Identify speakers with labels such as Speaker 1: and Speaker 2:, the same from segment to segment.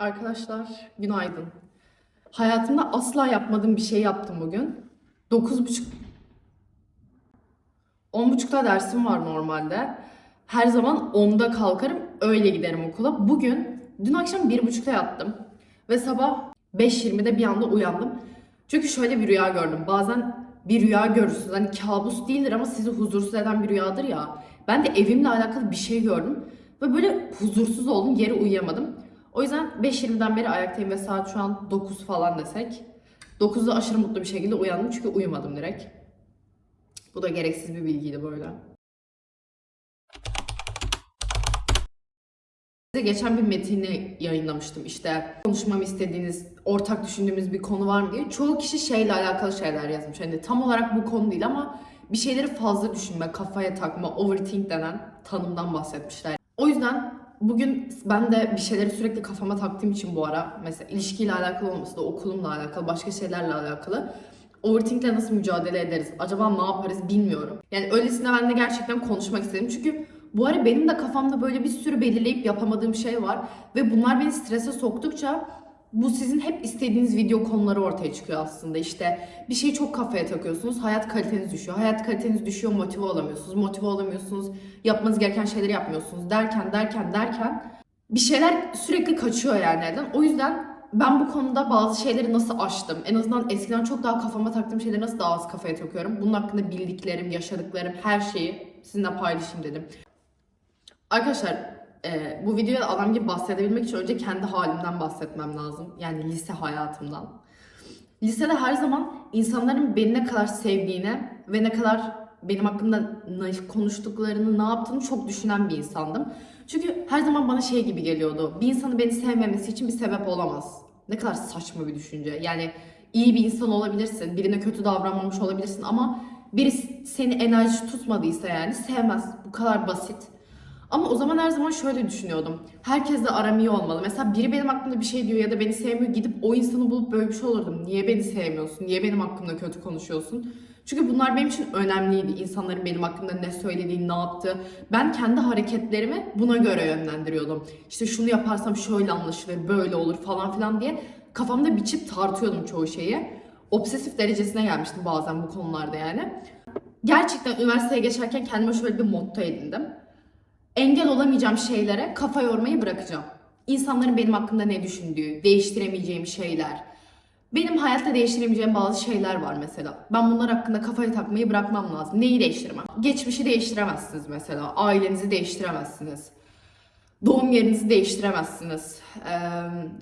Speaker 1: Arkadaşlar günaydın. Hayatımda asla yapmadığım bir şey yaptım bugün. 9.30 10.30'da dersim var normalde. Her zaman 10'da kalkarım, öyle giderim okula. Bugün, dün akşam 1.30'da yattım. Ve sabah 5.20'de bir anda uyandım. Çünkü şöyle bir rüya gördüm. Bazen bir rüya görürsünüz. Hani kabus değildir ama sizi huzursuz eden bir rüyadır ya. Ben de evimle alakalı bir şey gördüm. Ve böyle huzursuz oldum, yere uyuyamadım. O yüzden 5.20'den beri ayaktayım ve saat şu an 9 falan desek. 9'da aşırı mutlu bir şekilde uyandım çünkü uyumadım direkt. Bu da gereksiz bir bilgiydi böyle. Size geçen bir metini yayınlamıştım işte konuşmamı istediğiniz, ortak düşündüğümüz bir konu var mı diye. Çoğu kişi şeyle alakalı şeyler yazmış. Hani tam olarak bu konu değil ama bir şeyleri fazla düşünme, kafaya takma, overthink denen tanımdan bahsetmişler. O yüzden bugün ben de bir şeyleri sürekli kafama taktığım için bu ara mesela ilişkiyle alakalı olması da okulumla alakalı, başka şeylerle alakalı overthink'le nasıl mücadele ederiz? Acaba ne yaparız bilmiyorum. Yani öylesine ben de gerçekten konuşmak istedim. Çünkü bu ara benim de kafamda böyle bir sürü belirleyip yapamadığım şey var. Ve bunlar beni strese soktukça bu sizin hep istediğiniz video konuları ortaya çıkıyor aslında. İşte bir şeyi çok kafaya takıyorsunuz, hayat kaliteniz düşüyor. Hayat kaliteniz düşüyor, motive olamıyorsunuz. Motive olamıyorsunuz, yapmanız gereken şeyleri yapmıyorsunuz. Derken derken derken bir şeyler sürekli kaçıyor yani elden. O yüzden ben bu konuda bazı şeyleri nasıl aştım? En azından eskiden çok daha kafama taktığım şeyleri nasıl daha az kafaya takıyorum? Bunun hakkında bildiklerim, yaşadıklarım, her şeyi sizinle paylaşayım dedim. Arkadaşlar e, bu videoda adam gibi bahsedebilmek için önce kendi halimden bahsetmem lazım. Yani lise hayatımdan. Lisede her zaman insanların beni ne kadar sevdiğine ve ne kadar benim hakkımda konuştuklarını, ne yaptığını çok düşünen bir insandım. Çünkü her zaman bana şey gibi geliyordu. Bir insanın beni sevmemesi için bir sebep olamaz. Ne kadar saçma bir düşünce. Yani iyi bir insan olabilirsin, birine kötü davranmamış olabilirsin ama biri seni enerji tutmadıysa yani sevmez. Bu kadar basit. Ama o zaman her zaman şöyle düşünüyordum. Herkesle aram iyi olmalı. Mesela biri benim hakkımda bir şey diyor ya da beni sevmiyor. Gidip o insanı bulup böyle bir şey olurdum. Niye beni sevmiyorsun? Niye benim hakkımda kötü konuşuyorsun? Çünkü bunlar benim için önemliydi. İnsanların benim hakkımda ne söylediği, ne yaptığı. Ben kendi hareketlerimi buna göre yönlendiriyordum. İşte şunu yaparsam şöyle anlaşılır, böyle olur falan filan diye kafamda biçip tartıyordum çoğu şeyi. Obsesif derecesine gelmiştim bazen bu konularda yani. Gerçekten üniversiteye geçerken kendime şöyle bir motto edindim engel olamayacağım şeylere kafa yormayı bırakacağım. İnsanların benim hakkında ne düşündüğü, değiştiremeyeceğim şeyler. Benim hayatta değiştiremeyeceğim bazı şeyler var mesela. Ben bunlar hakkında kafayı takmayı bırakmam lazım. Neyi değiştirmem? Geçmişi değiştiremezsiniz mesela. Ailenizi değiştiremezsiniz. Doğum yerinizi değiştiremezsiniz.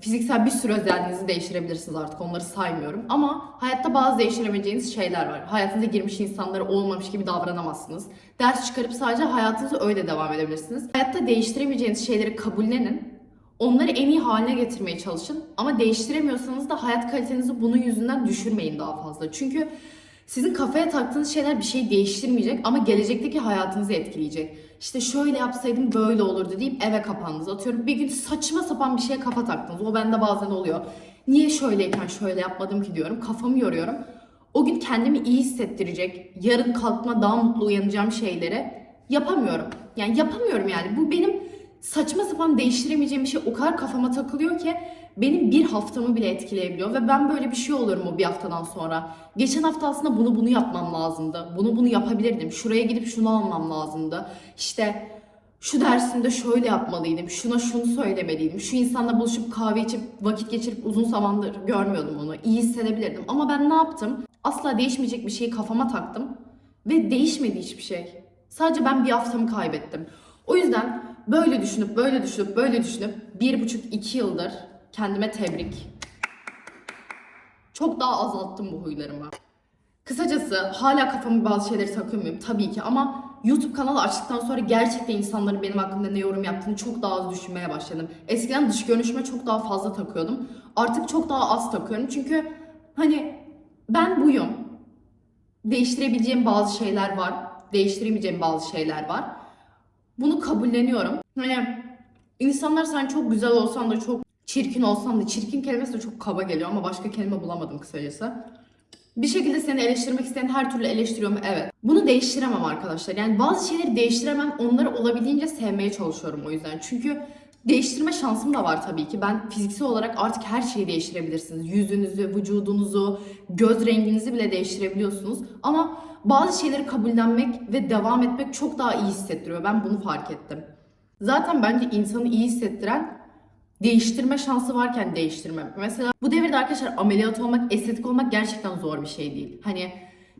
Speaker 1: Fiziksel bir sürü özelliğinizi değiştirebilirsiniz artık onları saymıyorum. Ama hayatta bazı değiştiremeyeceğiniz şeyler var. Hayatınıza girmiş insanlara olmamış gibi davranamazsınız. Ders çıkarıp sadece hayatınıza öyle devam edebilirsiniz. Hayatta değiştiremeyeceğiniz şeyleri kabullenin. Onları en iyi haline getirmeye çalışın. Ama değiştiremiyorsanız da hayat kalitenizi bunun yüzünden düşürmeyin daha fazla. Çünkü sizin kafaya taktığınız şeyler bir şey değiştirmeyecek ama gelecekteki hayatınızı etkileyecek. İşte şöyle yapsaydım böyle olurdu deyip eve kapandınız. Atıyorum bir gün saçma sapan bir şeye kafa taktınız. O bende bazen oluyor. Niye şöyleyken şöyle yapmadım ki diyorum. Kafamı yoruyorum. O gün kendimi iyi hissettirecek, yarın kalkma daha mutlu uyanacağım şeyleri yapamıyorum. Yani yapamıyorum yani. Bu benim saçma sapan değiştiremeyeceğim bir şey o kadar kafama takılıyor ki benim bir haftamı bile etkileyebiliyor ve ben böyle bir şey olurum o bir haftadan sonra. Geçen hafta aslında bunu bunu yapmam lazımdı. Bunu bunu yapabilirdim. Şuraya gidip şunu almam lazımdı. İşte şu dersimde şöyle yapmalıydım. Şuna şunu söylemeliydim. Şu insanla buluşup kahve içip vakit geçirip uzun zamandır görmüyordum onu. İyi hissedebilirdim. Ama ben ne yaptım? Asla değişmeyecek bir şeyi kafama taktım ve değişmedi hiçbir şey. Sadece ben bir haftamı kaybettim. O yüzden böyle düşünüp böyle düşünüp böyle düşünüp bir buçuk iki yıldır kendime tebrik. Çok daha azalttım bu huylarımı. Kısacası hala kafamı bazı şeyleri takıyor muyum? Tabii ki ama YouTube kanalı açtıktan sonra gerçekten insanların benim hakkımda ne yorum yaptığını çok daha az düşünmeye başladım. Eskiden dış görünüşüme çok daha fazla takıyordum. Artık çok daha az takıyorum çünkü hani ben buyum. Değiştirebileceğim bazı şeyler var. Değiştiremeyeceğim bazı şeyler var. Bunu kabulleniyorum. Hani insanlar sen çok güzel olsan da çok çirkin olsan da çirkin kelimesi de çok kaba geliyor ama başka kelime bulamadım kısacası. Bir şekilde seni eleştirmek isteyen her türlü eleştiriyor mu? Evet. Bunu değiştiremem arkadaşlar. Yani bazı şeyleri değiştiremem. Onları olabildiğince sevmeye çalışıyorum o yüzden. Çünkü Değiştirme şansım da var tabii ki. Ben fiziksel olarak artık her şeyi değiştirebilirsiniz. Yüzünüzü, vücudunuzu, göz renginizi bile değiştirebiliyorsunuz. Ama bazı şeyleri kabullenmek ve devam etmek çok daha iyi hissettiriyor. Ben bunu fark ettim. Zaten bence insanı iyi hissettiren değiştirme şansı varken değiştirmem. Mesela bu devirde arkadaşlar ameliyat olmak, estetik olmak gerçekten zor bir şey değil. Hani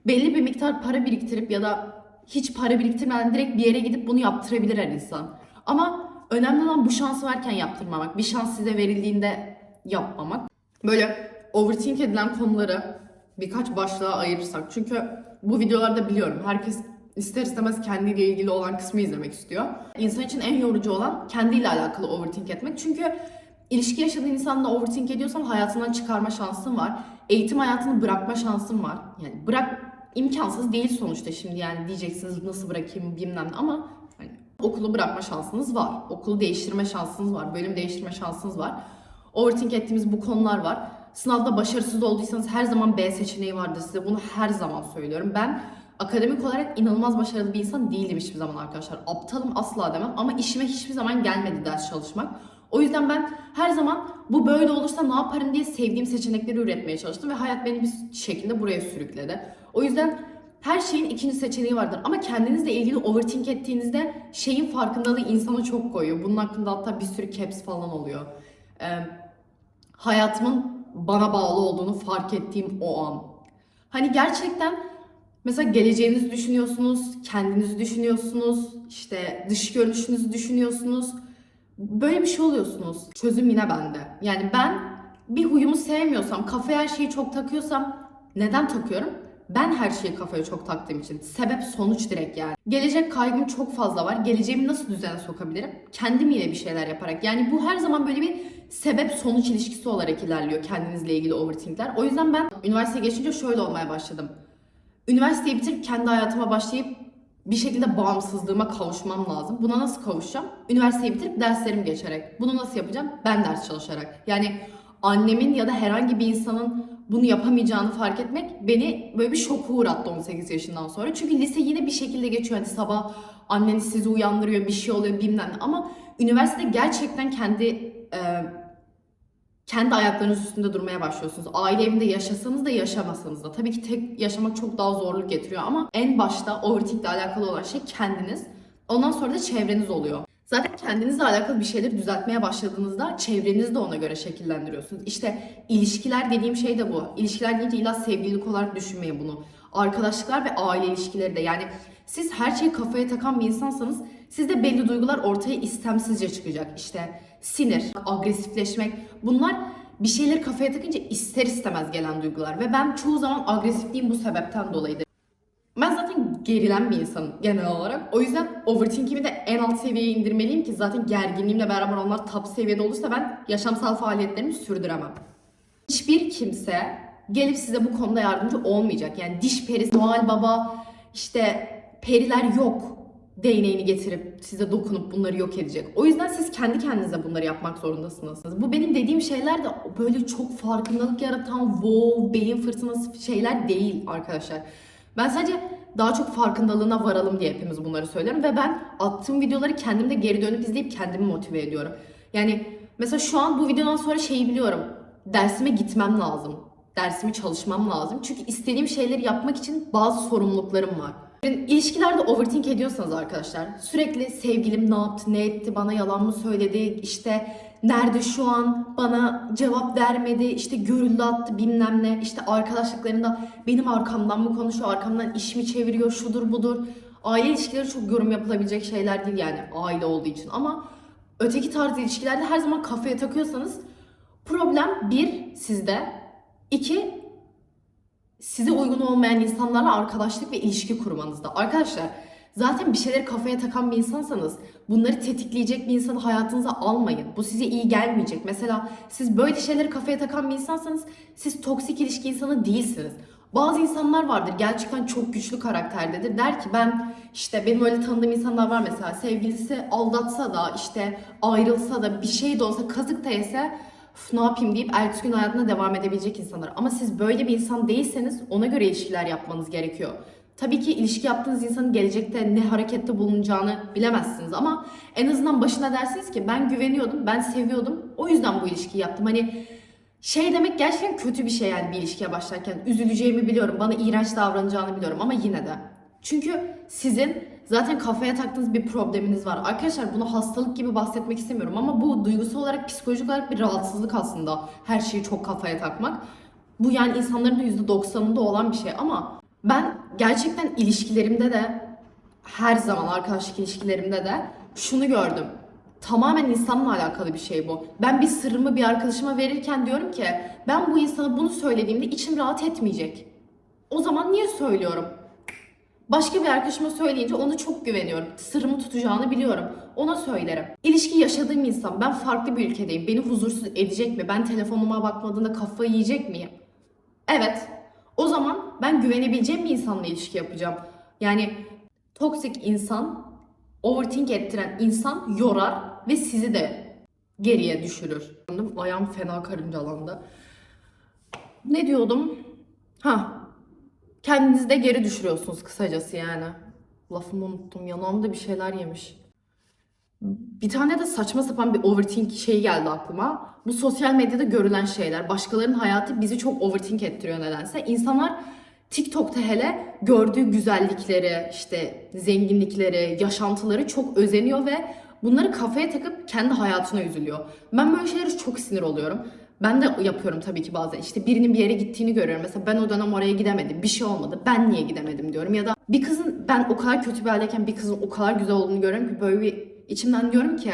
Speaker 1: belli bir miktar para biriktirip ya da hiç para biriktirmeden direkt bir yere gidip bunu yaptırabilir her insan. Ama önemli olan bu şansı varken yaptırmamak. Bir şans size verildiğinde yapmamak. Böyle overthink edilen konuları birkaç başlığa ayırırsak. Çünkü bu videolarda biliyorum herkes ister istemez kendiyle ilgili olan kısmı izlemek istiyor. İnsan için en yorucu olan kendiyle alakalı overthink etmek. Çünkü ilişki yaşadığın insanla overthink ediyorsan hayatından çıkarma şansın var. Eğitim hayatını bırakma şansın var. Yani bırak imkansız değil sonuçta şimdi yani diyeceksiniz nasıl bırakayım bilmem ama hani okulu bırakma şansınız var. Okulu değiştirme şansınız var. Bölüm değiştirme şansınız var. Overthink ettiğimiz bu konular var. Sınavda başarısız olduysanız her zaman B seçeneği vardır size. Bunu her zaman söylüyorum. Ben akademik olarak inanılmaz başarılı bir insan değilim hiçbir zaman arkadaşlar. Aptalım asla demem ama işime hiçbir zaman gelmedi ders çalışmak. O yüzden ben her zaman bu böyle olursa ne yaparım diye sevdiğim seçenekleri üretmeye çalıştım ve hayat beni bir şekilde buraya sürükledi. O yüzden her şeyin ikinci seçeneği vardır ama kendinizle ilgili overthink ettiğinizde şeyin farkındalığı insana çok koyuyor. Bunun hakkında hatta bir sürü caps falan oluyor. Ee, hayatımın bana bağlı olduğunu fark ettiğim o an. Hani gerçekten mesela geleceğinizi düşünüyorsunuz, kendinizi düşünüyorsunuz, işte dış görünüşünüzü düşünüyorsunuz. Böyle bir şey oluyorsunuz. Çözüm yine bende. Yani ben bir huyumu sevmiyorsam, kafaya her şeyi çok takıyorsam neden takıyorum? Ben her şeyi kafaya çok taktığım için. Sebep sonuç direkt yani. Gelecek kaygım çok fazla var. Geleceğimi nasıl düzene sokabilirim? Kendim yine bir şeyler yaparak. Yani bu her zaman böyle bir sebep sonuç ilişkisi olarak ilerliyor kendinizle ilgili overthinkler. O yüzden ben üniversiteye geçince şöyle olmaya başladım. Üniversiteyi bitirip kendi hayatıma başlayıp bir şekilde bağımsızlığıma kavuşmam lazım. Buna nasıl kavuşacağım? Üniversiteyi bitirip derslerimi geçerek. Bunu nasıl yapacağım? Ben ders çalışarak. Yani annemin ya da herhangi bir insanın bunu yapamayacağını fark etmek beni böyle bir şoka uğrattı 18 yaşından sonra. Çünkü lise yine bir şekilde geçiyor. Hani sabah anneniz sizi uyandırıyor, bir şey oluyor bilmem ne. Ama üniversitede gerçekten kendi e, kendi ayaklarınız üstünde durmaya başlıyorsunuz. Aile evinde yaşasanız da yaşamasanız da. Tabii ki tek yaşamak çok daha zorluk getiriyor ama en başta overthink ile alakalı olan şey kendiniz. Ondan sonra da çevreniz oluyor. Zaten kendinizle alakalı bir şeyleri düzeltmeye başladığınızda çevrenizi de ona göre şekillendiriyorsunuz. İşte ilişkiler dediğim şey de bu. İlişkiler deyince illa sevgililik olarak düşünmeyin bunu. Arkadaşlıklar ve aile ilişkileri de yani siz her şeyi kafaya takan bir insansanız sizde belli duygular ortaya istemsizce çıkacak. İşte sinir, agresifleşmek bunlar bir şeyleri kafaya takınca ister istemez gelen duygular ve ben çoğu zaman agresifliğim bu sebepten dolayıdır. Ben zaten gerilen bir insanım genel olarak. O yüzden overthinkimi de en alt seviyeye indirmeliyim ki zaten gerginliğimle beraber onlar top seviyede olursa ben yaşamsal faaliyetlerimi sürdüremem. Hiçbir kimse gelip size bu konuda yardımcı olmayacak. Yani diş perisi, Noel Baba, işte periler yok değneğini getirip size dokunup bunları yok edecek. O yüzden siz kendi kendinize bunları yapmak zorundasınız. Bu benim dediğim şeyler de böyle çok farkındalık yaratan wow, beyin fırtınası şeyler değil arkadaşlar. Ben sadece daha çok farkındalığına varalım diye hepimiz bunları söylerim ve ben attığım videoları kendimde geri dönüp izleyip kendimi motive ediyorum. Yani mesela şu an bu videodan sonra şeyi biliyorum. Dersime gitmem lazım. Dersimi çalışmam lazım. Çünkü istediğim şeyleri yapmak için bazı sorumluluklarım var. İlişkilerde overthink ediyorsanız arkadaşlar sürekli sevgilim ne yaptı, ne etti, bana yalan mı söyledi, işte nerede şu an, bana cevap vermedi, işte görüldü attı bilmem ne, işte arkadaşlıklarında benim arkamdan mı konuşuyor, arkamdan iş mi çeviriyor, şudur budur. Aile ilişkileri çok yorum yapılabilecek şeyler değil yani aile olduğu için ama öteki tarz ilişkilerde her zaman kafaya takıyorsanız problem bir sizde, iki size uygun olmayan insanlarla arkadaşlık ve ilişki kurmanızda. Arkadaşlar zaten bir şeyleri kafaya takan bir insansanız bunları tetikleyecek bir insanı hayatınıza almayın. Bu size iyi gelmeyecek. Mesela siz böyle şeyleri kafaya takan bir insansanız siz toksik ilişki insanı değilsiniz. Bazı insanlar vardır gerçekten çok güçlü karakterdedir. Der ki ben işte benim öyle tanıdığım insanlar var mesela sevgilisi aldatsa da işte ayrılsa da bir şey de olsa kazık da yese "Üf, ne yapayım deyip ertesi gün hayatına devam edebilecek insanlar. Ama siz böyle bir insan değilseniz ona göre ilişkiler yapmanız gerekiyor. Tabii ki ilişki yaptığınız insanın gelecekte ne harekette bulunacağını bilemezsiniz ama en azından başına dersiniz ki ben güveniyordum, ben seviyordum. O yüzden bu ilişkiyi yaptım. Hani şey demek gerçekten kötü bir şey yani bir ilişkiye başlarken. Üzüleceğimi biliyorum, bana iğrenç davranacağını biliyorum ama yine de. Çünkü sizin zaten kafaya taktığınız bir probleminiz var. Arkadaşlar bunu hastalık gibi bahsetmek istemiyorum ama bu duygusal olarak, psikolojik olarak bir rahatsızlık aslında. Her şeyi çok kafaya takmak. Bu yani insanların da %90'ında olan bir şey ama ben gerçekten ilişkilerimde de her zaman arkadaşlık ilişkilerimde de şunu gördüm. Tamamen insanla alakalı bir şey bu. Ben bir sırrımı bir arkadaşıma verirken diyorum ki ben bu insana bunu söylediğimde içim rahat etmeyecek. O zaman niye söylüyorum? Başka bir arkadaşıma söyleyince ona çok güveniyorum. Sırrımı tutacağını biliyorum. Ona söylerim. İlişki yaşadığım insan ben farklı bir ülkedeyim. Beni huzursuz edecek mi? Ben telefonuma bakmadığında kafayı yiyecek miyim? Evet. O zaman ben güvenebileceğim bir insanla ilişki yapacağım. Yani toksik insan, overthink ettiren insan yorar ve sizi de geriye düşürür. Ayağım fena karıncalandı. Ne diyordum? Ha, kendinizi de geri düşürüyorsunuz kısacası yani. Lafımı unuttum. Yanağımda bir şeyler yemiş. Bir tane de saçma sapan bir overthink şey geldi aklıma. Bu sosyal medyada görülen şeyler. Başkalarının hayatı bizi çok overthink ettiriyor nedense. İnsanlar TikTok'ta hele gördüğü güzellikleri, işte zenginlikleri, yaşantıları çok özeniyor ve bunları kafaya takıp kendi hayatına üzülüyor. Ben böyle şeylere çok sinir oluyorum. Ben de yapıyorum tabii ki bazen. İşte birinin bir yere gittiğini görüyorum. Mesela ben o dönem oraya gidemedim. Bir şey olmadı. Ben niye gidemedim diyorum. Ya da bir kızın ben o kadar kötü bir haldeyken bir kızın o kadar güzel olduğunu görüyorum ki böyle bir içimden diyorum ki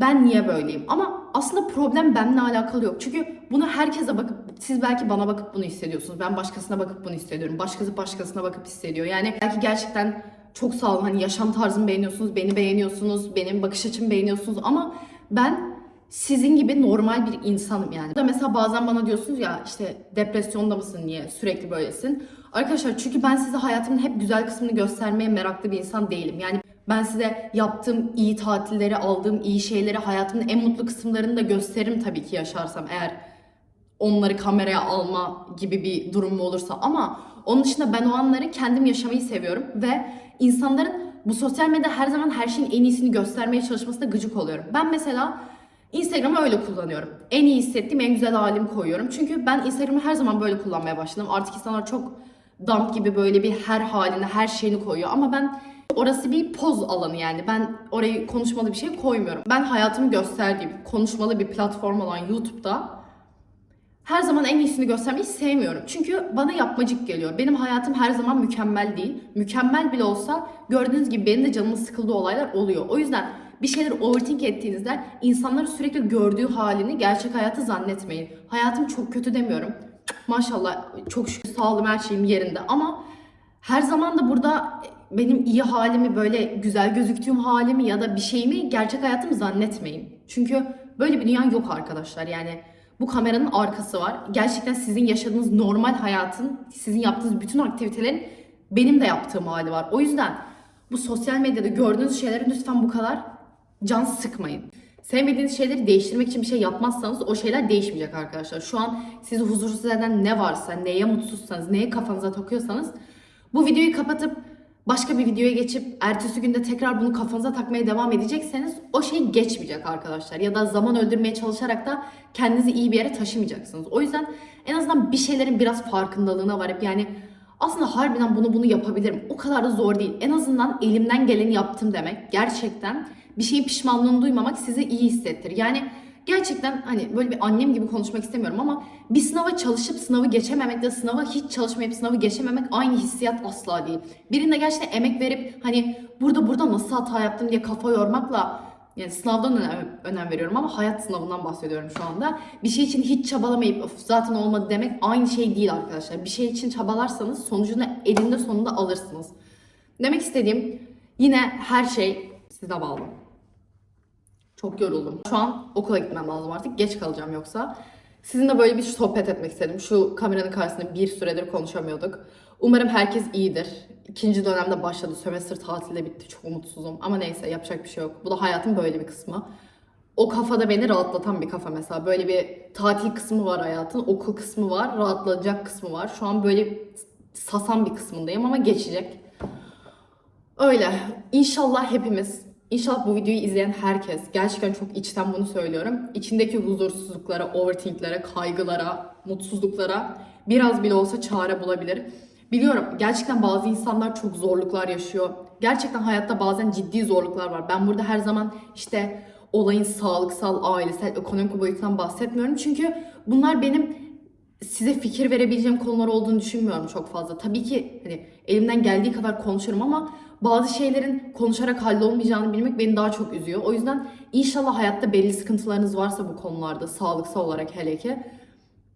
Speaker 1: ben niye böyleyim? Ama aslında problem benimle alakalı yok. Çünkü bunu herkese bakıp siz belki bana bakıp bunu hissediyorsunuz. Ben başkasına bakıp bunu hissediyorum. Başkası başkasına bakıp hissediyor. Yani belki gerçekten çok sağ hani yaşam tarzımı beğeniyorsunuz, beni beğeniyorsunuz, benim bakış açımı beğeniyorsunuz ama ben sizin gibi normal bir insanım yani. Da mesela bazen bana diyorsunuz ya işte depresyonda mısın niye sürekli böylesin? Arkadaşlar çünkü ben size hayatımın hep güzel kısmını göstermeye meraklı bir insan değilim. Yani ben size yaptığım iyi tatilleri, aldığım iyi şeyleri, hayatımın en mutlu kısımlarını da gösteririm tabii ki yaşarsam eğer onları kameraya alma gibi bir durum mu olursa ama onun dışında ben o anları kendim yaşamayı seviyorum ve insanların bu sosyal medyada her zaman her şeyin en iyisini göstermeye çalışmasına gıcık oluyorum. Ben mesela Instagram'ı öyle kullanıyorum. En iyi hissettiğim en güzel halimi koyuyorum. Çünkü ben Instagram'ı her zaman böyle kullanmaya başladım. Artık insanlar çok dump gibi böyle bir her halini, her şeyini koyuyor. Ama ben orası bir poz alanı yani. Ben orayı konuşmalı bir şey koymuyorum. Ben hayatımı gösterdiğim, konuşmalı bir platform olan YouTube'da her zaman en iyisini göstermeyi sevmiyorum. Çünkü bana yapmacık geliyor. Benim hayatım her zaman mükemmel değil. Mükemmel bile olsa gördüğünüz gibi benim de canımın sıkıldığı olaylar oluyor. O yüzden bir şeyler overthink ettiğinizde insanların sürekli gördüğü halini gerçek hayatı zannetmeyin. Hayatım çok kötü demiyorum. Maşallah çok şükür sağlığım her şeyim yerinde ama her zaman da burada benim iyi halimi böyle güzel gözüktüğüm halimi ya da bir şeyimi gerçek hayatımı zannetmeyin. Çünkü böyle bir dünya yok arkadaşlar yani bu kameranın arkası var. Gerçekten sizin yaşadığınız normal hayatın, sizin yaptığınız bütün aktivitelerin benim de yaptığım hali var. O yüzden bu sosyal medyada gördüğünüz şeyleri lütfen bu kadar can sıkmayın. Sevmediğiniz şeyleri değiştirmek için bir şey yapmazsanız o şeyler değişmeyecek arkadaşlar. Şu an sizi huzursuz eden ne varsa, neye mutsuzsanız, neye kafanıza takıyorsanız bu videoyu kapatıp başka bir videoya geçip ertesi günde tekrar bunu kafanıza takmaya devam edecekseniz o şey geçmeyecek arkadaşlar. Ya da zaman öldürmeye çalışarak da kendinizi iyi bir yere taşımayacaksınız. O yüzden en azından bir şeylerin biraz farkındalığına varıp yani aslında harbiden bunu bunu yapabilirim. O kadar da zor değil. En azından elimden geleni yaptım demek. Gerçekten bir şeyin pişmanlığını duymamak sizi iyi hissettir. Yani gerçekten hani böyle bir annem gibi konuşmak istemiyorum ama bir sınava çalışıp sınavı geçememekle sınava hiç çalışmayıp sınavı geçememek aynı hissiyat asla değil. Birinde gerçekten emek verip hani burada burada nasıl hata yaptım diye kafa yormakla yani sınavdan önem, önem veriyorum ama hayat sınavından bahsediyorum şu anda. Bir şey için hiç çabalamayıp "Of, zaten olmadı demek aynı şey değil arkadaşlar. Bir şey için çabalarsanız sonucunu elinde sonunda alırsınız. Demek istediğim yine her şey size bağlı. Çok yoruldum. Şu an okula gitmem lazım artık. Geç kalacağım yoksa. Sizinle böyle bir sohbet etmek istedim. Şu kameranın karşısında bir süredir konuşamıyorduk. Umarım herkes iyidir. İkinci dönemde başladı. Sömestr tatili de bitti. Çok umutsuzum. Ama neyse yapacak bir şey yok. Bu da hayatın böyle bir kısmı. O kafada beni rahatlatan bir kafa mesela. Böyle bir tatil kısmı var hayatın. Okul kısmı var. Rahatlanacak kısmı var. Şu an böyle sasan bir kısmındayım ama geçecek. Öyle. İnşallah hepimiz, inşallah bu videoyu izleyen herkes, gerçekten çok içten bunu söylüyorum. İçindeki huzursuzluklara, overthinklere, kaygılara, mutsuzluklara biraz bile olsa çare bulabilir. Biliyorum gerçekten bazı insanlar çok zorluklar yaşıyor. Gerçekten hayatta bazen ciddi zorluklar var. Ben burada her zaman işte olayın sağlıksal, ailesel, ekonomik boyutundan bahsetmiyorum. Çünkü bunlar benim size fikir verebileceğim konular olduğunu düşünmüyorum çok fazla. Tabii ki hani elimden geldiği kadar konuşurum ama bazı şeylerin konuşarak hallolmayacağını bilmek beni daha çok üzüyor. O yüzden inşallah hayatta belli sıkıntılarınız varsa bu konularda sağlıksal olarak hele ki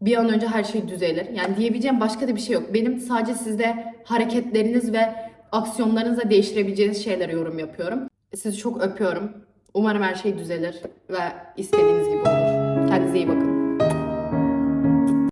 Speaker 1: bir an önce her şey düzelir. Yani diyebileceğim başka da bir şey yok. Benim sadece sizde hareketleriniz ve aksiyonlarınızla değiştirebileceğiniz şeylere yorum yapıyorum. Sizi çok öpüyorum. Umarım her şey düzelir ve istediğiniz gibi olur. Kendinize iyi bakın.